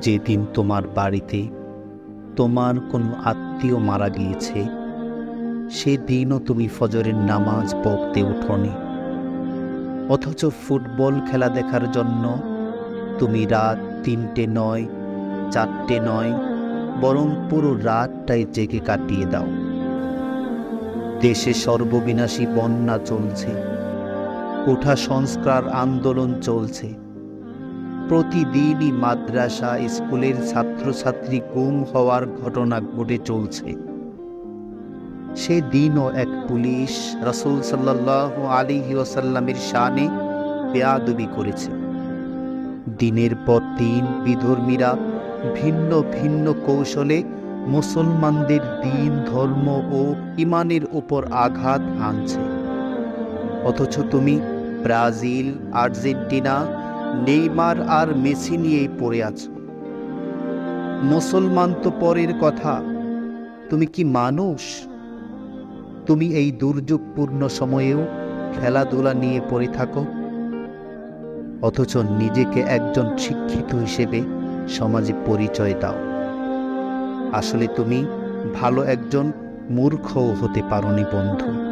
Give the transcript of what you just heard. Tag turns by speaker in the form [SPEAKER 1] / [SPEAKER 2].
[SPEAKER 1] যেদিন তোমার বাড়িতে তোমার কোনো আত্মীয় মারা গিয়েছে, সেদিনও তুমি ফজরের নামাজ পড়তে ওঠনি অথচ ফুটবল খেলা দেখার জন্য তুমি রাত তিনটে নয়, চারটে নয়, বরং পুরো রাতটাই জেগে কাটিয়ে দাও। দেশে সর্ববিনাশী বন্যা চলছে কোঠা সংস্কার আন্দোলন চলছে। প্রতিদিনই মাদ্রাসা, স্কুলের ছাত্রছাত্রী গুম হওয়ার ঘটনা ঘটে চলছে। সেদিনও এক পুলিশ রসুল সাল্লাহ আলী ওসাল্লামের শানে বেয়াদবি করেছে। দিনের পর দিন বিধর্মীরা ভিন্ন ভিন্ন কৌশলে মুসলমানদের দিন, ধর্ম ও ইমানের উপর আঘাত হানছে। অথচ তুমি ব্রাজিল, আর্জেন্টিনা নেইমার আর মেসি নিয়েই পড়ে আছো। মুসলমান তো পরের কথা। তুমি কি মানুষ? তুমি এই দুর্যোগপূর্ণ সময়েও খেলাধুলা নিয়ে পড়ে থাকো? অথচ নিজেকে একজন শিক্ষিত হিসেবে সমাজে পরিচয় দাও। আসলে তুমি ভালো একজন মূর্খও হতে পারোনি, বন্ধু।